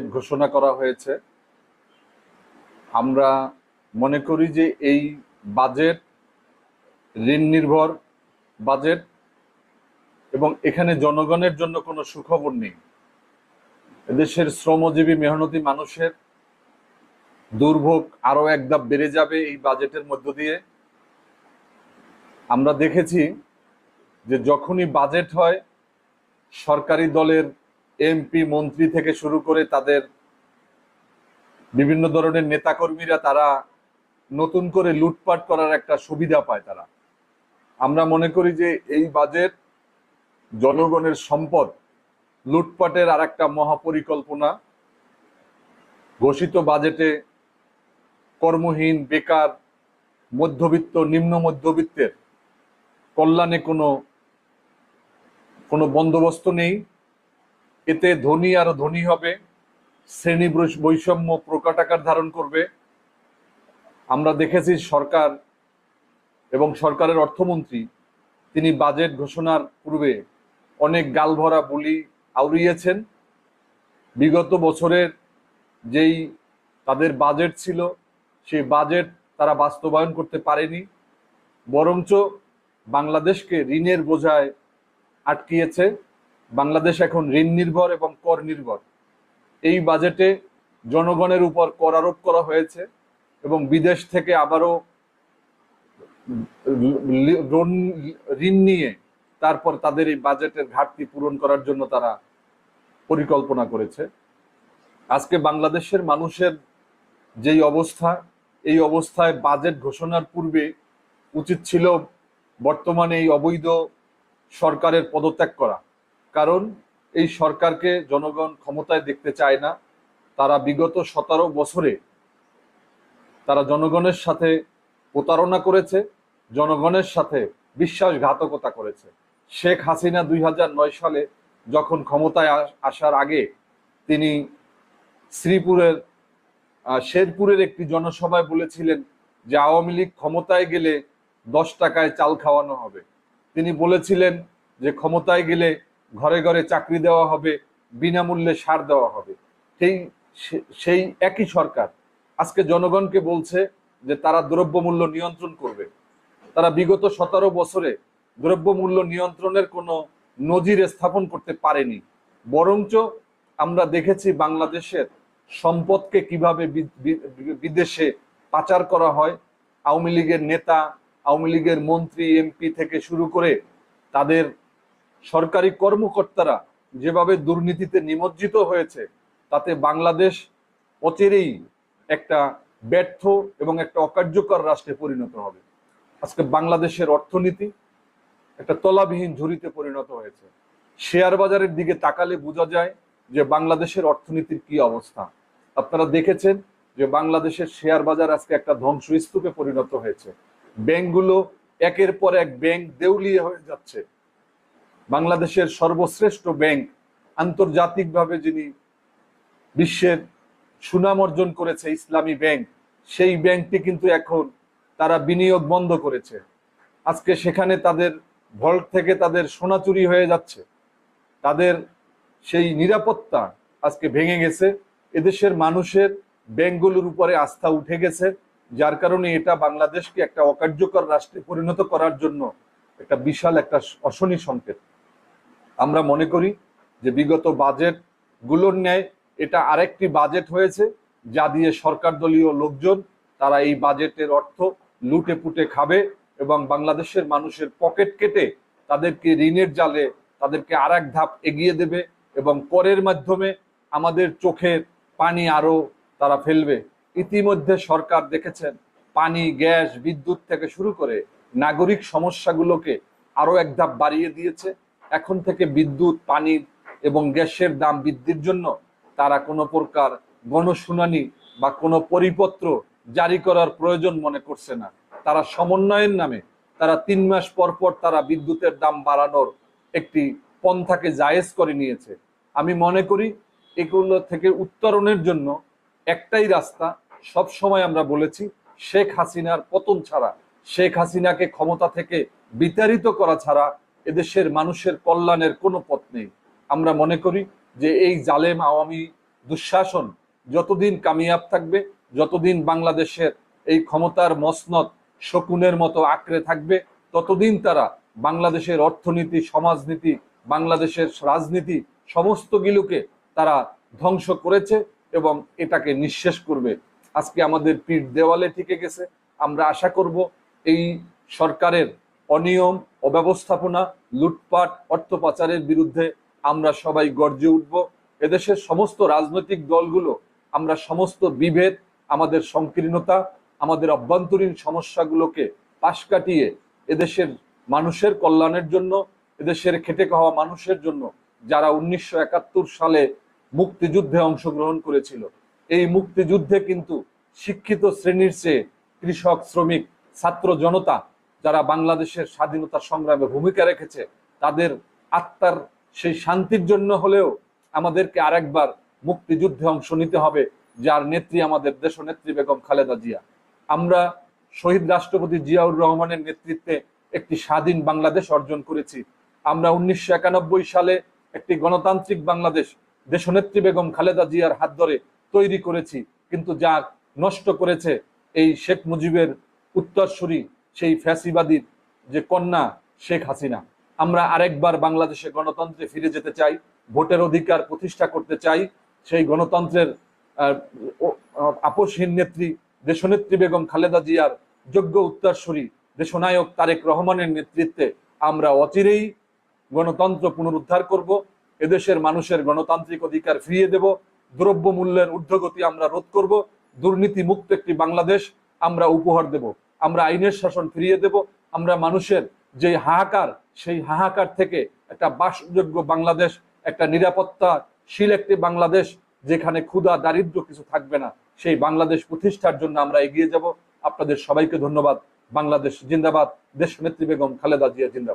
ঘোষণা করা হয়েছে। আমরা মনে করি যে এই বাজেট, ঋণ নির্ভর বাজেট এবং এখানে জনগণের জন্য কোনো সুখবর নেই। এদেশের শ্রমজীবী, মেহনতি মানুষের দুর্ভোগ আরও এক ধাপ বেড়ে যাবে এই বাজেটের মধ্য দিয়ে। আমরা দেখেছি যে যখনই বাজেট হয়, সরকারি দলের এমপি, মন্ত্রী থেকে শুরু করে তাদের বিভিন্ন ধরনের নেতাকর্মীরা তারা নতুন করে লুটপাট করার একটা সুবিধা পায় তারা। আমরা মনে করি যে এই বাজেট জনগণের সম্পদ, লুটপাটের আর একটা মহাপরিকল্পনা। ঘোষিত বাজেটে কর্মহীন, বেকার, মধ্যবিত্ত, নিম্ন মধ্যবিত্তের কল্যাণে কোনো কোনো বন্দোবস্ত নেই। এতে ধনী আরও ধনী হবে, শ্রেণি বৈষ- বৈষম্য প্রকট আকার ধারণ করবে। আমরা দেখেছি সরকার এবং সরকারের অর্থমন্ত্রী, তিনি বাজেট ঘোষণার পূর্বে অনেক গালভরা বুলি আউড়িয়েছেন। বিগত বছরের যেই তাদের বাজেট ছিল, সেই বাজেট তারা বাস্তবায়ন করতে পারেনি, বরঞ্চ বাংলাদেশকে ঋণের বোঝায় আটকিয়েছে। বাংলাদেশ এখন ঋণ নির্ভর এবং কর নির্ভর। এই বাজেটে জনগণের উপর কর আরোপ করা হয়েছে এবং বিদেশ থেকে আবারও ঋণ- নিয়ে তারপর তাদের এই বাজেটের ঘাটতি পূরণ করার জন্য তারা পরিকল্পনা করেছে। আজকে বাংলাদেশের মানুষের যেই অবস্থা, এই অবস্থায় বাজেট ঘোষণার পূর্বে উচিত ছিল বর্তমানে এই অবৈধ সরকারের পদত্যাগ করা। কারণ এই সরকারকে জনগণ ক্ষমতায় দেখতে চায় না। তারা বিগত সতেরো বছরে তারা জনগণের সাথে প্রতারণা করেছে, জনগণের সাথে বিশ্বাসঘাতকতা করেছে। শেখ হাসিনা দুই সালে যখন ক্ষমতায় আসার আগে তিনি শ্রীপুরের শেরপুরের একটি জনসভায় বলেছিলেন যে আওয়ামী লীগ ক্ষমতায় গেলে দশ টাকায় চাল খাওয়ানো হবে। তিনি বলেছিলেন যে ক্ষমতায় গেলে ঘরে ঘরে চাকরি দেওয়া হবে, বিনামূল্যে সার দেওয়া হবে। সেই সেই একই সরকার আজকে জনগণকে বলছে যে তারা দ্রব্যমূল্য নিয়ন্ত্রণ করবে। তারা বিগত সতেরো বছরে দ্রব্যমূল্য নিয়ন্ত্রণের কোনো নজির স্থাপন করতে পারেনি। বরঞ্চ আমরা দেখেছি বাংলাদেশের সম্পদকে কীভাবে বিদেশে পাচার করা হয়। আওয়ামী লীগের নেতা, আওয়ামী লীগের মন্ত্রী, এমপি থেকে শুরু করে তাদের সরকারি কর্মকর্তারা যেভাবে দুর্নীতিতে নিমজ্জিত হয়েছে, তাতে বাংলাদেশ অচেরেই একটা ব্যর্থ এবং একটা অকার্যকর রাষ্ট্রে পরিণত হবে। আজকে বাংলাদেশের অর্থনীতি একটা তলাবিহীন ঝুড়িতে পরিণত হয়েছে। শেয়ার বাজারের দিকে তাকালে বোঝা যায় যে বাংলাদেশের অর্থনীতির কি অবস্থা। আপনারা দেখেছেন যে বাংলাদেশের শেয়ার বাজার আজকে একটা ধ্বংসস্তূপে পরিণত হয়েছে। ব্যাংকগুলো একের পর এক ব্যাংক দেউলিয়ে হয়ে যাচ্ছে। বাংলাদেশের সর্বশ্রেষ্ঠ ব্যাংক আন্তর্জাতিকভাবে যিনি বিশ্বের সুনাম অর্জন করেছে ইসলামী ব্যাংক, সেই ব্যাংকটি কিন্তু এখন তারা বিনিয়োগ বন্ধ করেছে। আজকে সেখানে তাদের ভল্ট থেকে তাদের সোনা চুরি হয়ে যাচ্ছে। তাদের সেই নিরাপত্তা আজকে ভেঙে গেছে। এদেশের মানুষের ব্যাংকগুলোর উপরে আস্থা উঠে গেছে, যার কারণে এটা বাংলাদেশকে একটা অকার্যকর রাষ্ট্রে পরিণত করার জন্য একটা বিশাল একটা অশনি সংকেত। আমরা মনে করি যে বিগত বাজেটগুলোর ন্যায় এটা আরেকটি বাজেট হয়েছে, যা দিয়ে সরকার দলীয় লোকজন তারা এই বাজেটের অর্থ লুটে পুটে খাবে এবং বাংলাদেশের মানুষের পকেট কেটে তাদেরকে ঋণের জালে, তাদেরকে আর এক ধাপ এগিয়ে দেবে এবং করের মাধ্যমে আমাদের চোখের পানি আরও তারা ফেলবে। ইতিমধ্যে সরকার দেখেছেন, পানি, গ্যাস, বিদ্যুৎ থেকে শুরু করে নাগরিক সমস্যাগুলোকে আরও এক ধাপ বাড়িয়ে দিয়েছে। এখন থেকে বিদ্যুৎ পানির এবং গ্যাসের দাম বৃদ্ধির জন্য তারা কোনো প্রকার গণশুনানি বা কোনো পরিপত্র জারি করার প্রয়োজন মনে করছে না। তারা সমন্বয়ের নামে তারা তিন মাস পর পর তারা বিদ্যুতের দাম বাড়ানোর একটি পন্থাকে জায়েজ করে নিয়েছে। আমি মনে করি এগুলো থেকে উত্তরণের জন্য একটাই রাস্তা সব সময় আমরা বলেছি, শেখ হাসিনার পতন ছাড়া। শেখ হাসিনাকে ক্ষমতা থেকে বিতাড়িত করা ছাড়া এদেশের মানুষের কল্যাণের কোনো পথ নেই। আমরা মনে করি যে এই জালেম আওয়ামী দুঃশাসন যতদিন কামিয়াব থাকবে, যতদিন বাংলাদেশের এই ক্ষমতার মসনত শকুনের মতো আঁকড়ে থাকবে, ততদিন তারা বাংলাদেশের অর্থনীতি, সমাজনীতি, বাংলাদেশের রাজনীতি সমস্ত গিলুকে তারা ধ্বংস করেছে এবং এটাকে নিঃশেষ করবে। আজকে আমাদের পিঠ দেওয়ালে টিকে গেছে। আমরা আশা করব এই সরকারের অনিয়ম, অব্যবস্থাপনা, লুটপাট, অর্থ পাচারের বিরুদ্ধে আমরা সবাই গর্জে উঠব। এদেশের সমস্ত রাজনৈতিক দলগুলো, আমরা সমস্ত বিভেদ, আমাদের সংকীর্ণতা, আমাদের অভ্যন্তরীণ সমস্যাগুলোকে পাশ কাটিয়ে এদেশের মানুষের কল্যাণের জন্য, এদেশের খেটে খাওয়া মানুষের জন্য যারা উনিশশো একাত্তর সালে মুক্তিযুদ্ধে অংশগ্রহণ করেছিল, এই মুক্তিযুদ্ধে কিন্তু শিক্ষিত শ্রেণির চেয়ে কৃষক, শ্রমিক, ছাত্র জনতা যারা বাংলাদেশের স্বাধীনতা সংগ্রামে ভূমিকা রেখেছে, তাদের আত্মার সেই শান্তির জন্য হলেও আমাদেরকে আরেকবার মুক্তিযুদ্ধে অংশ নিতে হবে, যার নেত্রী আমাদের দেশনেত্রী বেগম খালেদা জিয়া। আমরা শহীদ রাষ্ট্রপতি জিয়াউর রহমানের নেতৃত্বে একটি স্বাধীন বাংলাদেশ অর্জন করেছি। আমরা উনিশশো একানব্বই সালে একটি গণতান্ত্রিক বাংলাদেশ দেশনেত্রী বেগম খালেদা জিয়ার হাত ধরে তৈরি করেছি, কিন্তু যা নষ্ট করেছে এই শেখ মুজিবের উত্তরসূরি সেই ফ্যাসিবাদীর যে কন্যা শেখ হাসিনা, আমরা আরেকবার বাংলাদেশে গণতন্ত্রে ফিরে যেতে চাই, ভোটের অধিকার প্রতিষ্ঠা করতে চাই, সেই গণতন্ত্রের আপসহীন নেত্রী দেশনেত্রী বেগম খালেদা জিয়ার যোগ্য উত্তরসূরি দেশনায়ক তারেক রহমানের নেতৃত্বে আমরা অচিরেই গণতন্ত্র পুনরুদ্ধার করব, এদেশের মানুষের গণতান্ত্রিক অধিকার ফিরিয়ে দেব দ্রব্য মূল্যের ঊর্ধ্বগতি আমরা রোধ করব দুর্নীতি মুক্ত একটি বাংলাদেশ আমরা উপহার দেব। আমরা আইনের শাসন ফিরিয়ে দেব, আমরা মানুষের যে হাহাকার, সেই হাহাকার থেকে একটা বাসযোগ্য বাংলাদেশ, একটা নিরাপত্তাশীল একটি বাংলাদেশ, যেখানে ক্ষুধা দারিদ্র কিছু থাকবে না, সেই বাংলাদেশ প্রতিষ্ঠার জন্য আমরা এগিয়ে যাব। আপনাদের সবাইকে ধন্যবাদ। বাংলাদেশ জিন্দাবাদ। দেশ নেত্রী বেগম খালেদা জিয়া জিন্দাবাদ।